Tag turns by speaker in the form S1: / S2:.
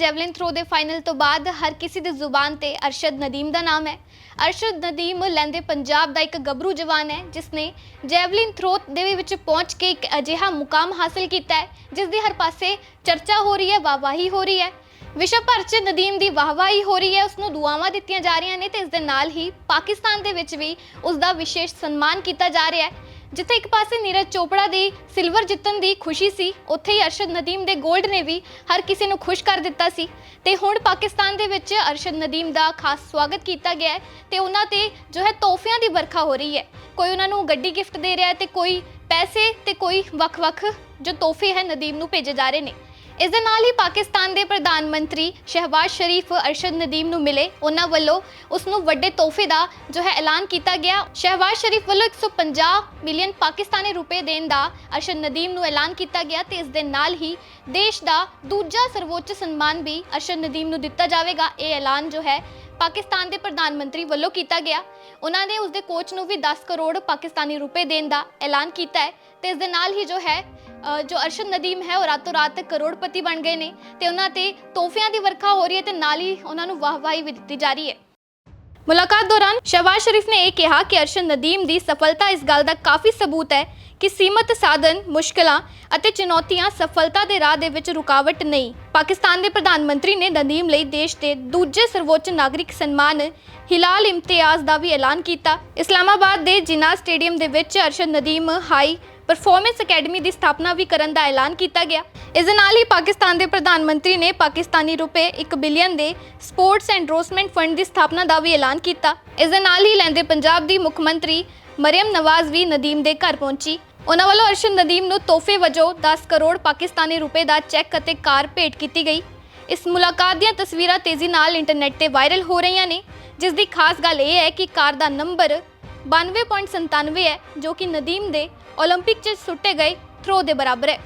S1: Javelin throw ਦੇ final ਤੋਂ ਬਾਅਦ ਹਰ ਕਿਸੇ ਦੀ ਜ਼ੁਬਾਨ ਤੇ ਅਰਸ਼ਦ ਨਦੀਮ ਦਾ ਨਾਮ ਹੈ। ਅਰਸ਼ਦ ਨਦੀਮ ਲੈਂਦੇ ਪੰਜਾਬ ਦਾ ਇੱਕ ਗੱਭਰੂ ਜਵਾਨ ਹੈ ਜਿਸ ਨੇ ਜੈਵਲਿਨ ਥਰੋ ਦੇ ਵਿੱਚ ਪਹੁੰਚ ਕੇ ਇੱਕ ਅਜਿਹਾ ਮੁਕਾਮ ਹਾਸਲ ਕੀਤਾ ਹੈ ਜਿਸ ਦੀ ਹਰ ਪਾਸੇ ਚਰਚਾ ਹੋ ਰਹੀ ਹੈ, ਵਾਹਵਾਹੀ ਹੋ ਰਹੀ ਹੈ। ਵਿਸ਼ਵ ਭਰ 'ਚ ਨਦੀਮ ਦੀ ਵਾਹਵਾਹੀ ਹੋ ਰਹੀ ਹੈ ਉਸ ਨੂੰ ਦੁਆਵਾਂ ਦਿੱਤੀਆਂ ਜਾ ਰਹੀਆਂ ਨੇ ਤੇ ਇਸ ਦੇ ਨਾਲ ਹੀ ਪਾਕਿਸਤਾਨ ਦੇ ਵਿੱਚ ਵੀ ਉਸ ਦਾ ਵਿਸ਼ੇਸ਼ ਸਨਮਾਨ ਕੀਤਾ ਜਾ ਰਿਹਾ ਹੈ। ਜਿੱਥੇ ਇੱਕ ਪਾਸੇ ਨੀਰਜ ਚੋਪੜਾ ਦੀ ਸਿਲਵਰ ਜਿੱਤਣ ਦੀ ਖੁਸ਼ੀ ਸੀ, ਉੱਥੇ ਹੀ ਅਰਸ਼ਦ ਨਦੀਮ ਦੇ 골ਡ ਨੇ ਵੀ ਹਰ ਕਿਸੇ ਨੂੰ ਖੁਸ਼ ਕਰ ਦਿੱਤਾ ਸੀ। ਤੇ ਹੁਣ ਪਾਕਿਸਤਾਨ ਦੇ ਵਿੱਚ ਅਰਸ਼ਦ ਨਦੀਮ ਦਾ ਖਾਸ ਸਵਾਗਤ ਕੀਤਾ ਗਿਆ ਹੈ ਤੇ ਉਹਨਾਂ ਤੇ ਜੋ ਹੈ ਤੋਹਫਿਆਂ ਦੀ ਵਰਖਾ ਹੋ ਰਹੀ ਹੈ। ਕੋਈ ਉਹਨਾਂ ਨੂੰ ਗੱਡੀ ਗਿਫਟ ਦੇ ਰਿਹਾ ਹੈ ਤੇ ਕੋਈ ਪੈਸੇ ਤੇ ਕੋਈ ਵੱਖ-ਵੱਖ ਜੋ ਤੋਹਫੇ ਹੈ ਨਦੀਮ ਨੂੰ ਭੇਜੇ ਜਾ ਰਹੇ ਨੇ। ਇਸ ਦੇ ਨਾਲ ਹੀ ਪਾਕਿਸਤਾਨ ਦੇ ਪ੍ਰਧਾਨ ਮੰਤਰੀ ਸ਼ਹਿਬਾਜ਼ ਸ਼ਰੀਫ ਅਰਸ਼ਦ ਨਦੀਮ ਨੂੰ ਮਿਲੇ। ਉਹਨਾਂ ਵੱਲੋਂ ਉਸ ਨੂੰ ਵੱਡੇ ਤੋਹਫੇ ਦਾ ਜੋ ਹੈ ਐਲਾਨ ਕੀਤਾ ਗਿਆ। ਸ਼ਹਿਬਾਜ਼ ਸ਼ਰੀਫ ਵੱਲੋਂ 150 ਮਿਲੀਅਨ ਪਾਕਿਸਤਾਨੀ ਰੁਪਏ ਦੇਣ ਦਾ ਅਰਸ਼ਦ ਨਦੀਮ ਨੂੰ ਐਲਾਨ ਕੀਤਾ ਗਿਆ ਤੇ ਇਸ ਦੇ ਨਾਲ ਹੀ ਦੇਸ਼ ਦਾ ਦੂਜਾ ਸਰਵੋੱਚ ਸਨਮਾਨ ਵੀ ਅਰਸ਼ਦ ਨਦੀਮ ਨੂੰ ਦਿੱਤਾ ਜਾਵੇਗਾ। ਇਹ ਐਲਾਨ ਜੋ ਹੈ ਪਾਕਿਸਤਾਨ ਦੇ ਪ੍ਰਧਾਨ ਮੰਤਰੀ ਵੱਲੋਂ ਕੀਤਾ ਗਿਆ। ਉਹਨਾਂ ਨੇ ਉਸ ਦੇ ਕੋਚ ਨੂੰ ਵੀ 10 ਕਰੋੜ ਪਾਕਿਸਤਾਨੀ ਰੁਪਏ ਦੇਣ ਦਾ ਐਲਾਨ ਕੀਤਾ ਹੈ ਤੇ ਇਸ ਦੇ ਨਾਲ ਹੀ ਜੋ ਹੈ ਜੋ ਅਰਸ਼ਦ ਨਦੀਮ ਹੈ, ਉਹ ਰਾਤੋਂ ਰਾਤ ਕਰੋੜਪਤੀ ਬਣ ਗਏ ਨੇ ਤੇ ਉਹਨਾਂ ਤੇ ਤੋਹਫਿਆਂ ਦੀ ਵਰਖਾ ਹੋ ਰਹੀ ਹੈ ਤੇ ਨਾਲ ਹੀ ਉਹਨਾਂ ਨੂੰ ਵਾਹਵਾਹੀ ਵੀ ਦਿੱਤੀ ਜਾ ਰਹੀ ਹੈ। ਮੁਲਾਕਾਤ ਦੌਰਾਨ ਸ਼ਹਬਾਜ਼ ਸ਼ਰੀਫ ਨੇ ਇਹ ਕਿਹਾ ਕਿ ਅਰਸ਼ਦ ਨਦੀਮ ਦੀ ਸਫਲਤਾ ਇਸ ਗੱਲ ਦਾ ਕਾਫੀ ਸਬੂਤ ਹੈ ਕਿ ਸੀਮਤ ਸਾਧਨ, ਮੁਸ਼ਕਲਾਂ ਅਤੇ ਚੁਣੌਤੀਆਂ ਸਫਲਤਾ ਦੇ ਰਾਹ ਦੇ ਵਿੱਚ ਰੁਕਾਵਟ ਨਹੀਂ। ਪਾਕਿਸਤਾਨ ਦੇ ਪ੍ਰਧਾਨ ਮੰਤਰੀ ਨੇ ਨਦੀਮ ਲਈ ਦੇਸ਼ ਦੇ ਦੂਜੇ ਸਰਵੋੱਚ ਨਾਗਰਿਕ ਸਨਮਾਨ ਹਿਲਾਲ ਇਮਤਿਆਜ਼ ਦਾ ਵੀ ਐਲਾਨ ਕੀਤਾ। ਇਸਲਾਮਾਬਾਦ ਦੇ ਜਿਨਾ ਸਟੇਡੀਅਮ ਦੇ ਵਿੱਚ Arshad Nadeem high performance academy ਦੀ ਸਥਾਪਨਾ ਵੀ ਕਰਨ ਦਾ ਐਲਾਨ ਕੀਤਾ ਗਿਆ। ਇਸ ਦੇ ਨਾਲ ਹੀ ਪਾਕਿਸਤਾਨ ਦੇ ਪ੍ਰਧਾਨ ਮੰਤਰੀ ਨੇ ਪਾਕਿਸਤਾਨੀ ਰੁਪਏ 1 ਬਿਲੀਅਨ ਦੇ ਸਪੋਰਟਸ ਐਂਡਰੋਸਮੈਂਟ ਫੰਡ ਦੀ ਸਥਾਪਨਾ ਦਾ ਵੀ ਐਲਾਨ ਕੀਤਾ। ਇਸ ਦੇ ਨਾਲ ਹੀ ਲੈਂਦੇ ਪੰਜਾਬ ਦੀ ਮੁੱਖ ਮੰਤਰੀ ਮਰੀਮ ਨਵਾਜ਼ ਵੀ ਨਦੀਮ ਦੇ ਘਰ ਪਹੁੰਚੀ। ਉਹਨਾਂ ਵੱਲੋਂ ਅਰਸ਼ਦ ਨਦੀਮ ਨੂੰ ਤੋਹਫੇ ਵਜੋਂ 10 ਕਰੋੜ ਪਾਕਿਸਤਾਨੀ ਰੁਪਏ ਦਾ ਚੈੱਕ ਅਤੇ ਕਾਰ ਭੇਟ ਕੀਤੀ ਗਈ। ਇਸ ਮੁਲਾਕਾਤ ਦੀਆਂ ਤਸਵੀਰਾਂ ਤੇਜ਼ੀ ਨਾਲ ਇੰਟਰਨੈਟ ਤੇ ਵਾਇਰਲ ਹੋ ਰਹੀਆਂ ਨੇ, ਜਿਸ ਦੀ ਖਾਸ ਗੱਲ ਇਹ ਹੈ ਕਿ ਕਾਰ ਦਾ ਨੰਬਰ 92.97 ਹੈ ਜੋ ਕਿ ਨਦੀਮ ਦੇ 올림픽 'ਚ ਸੁੱਟੇ ਗਏ ਥਰੋ ਦੇ ਬਰਾਬਰ ਹੈ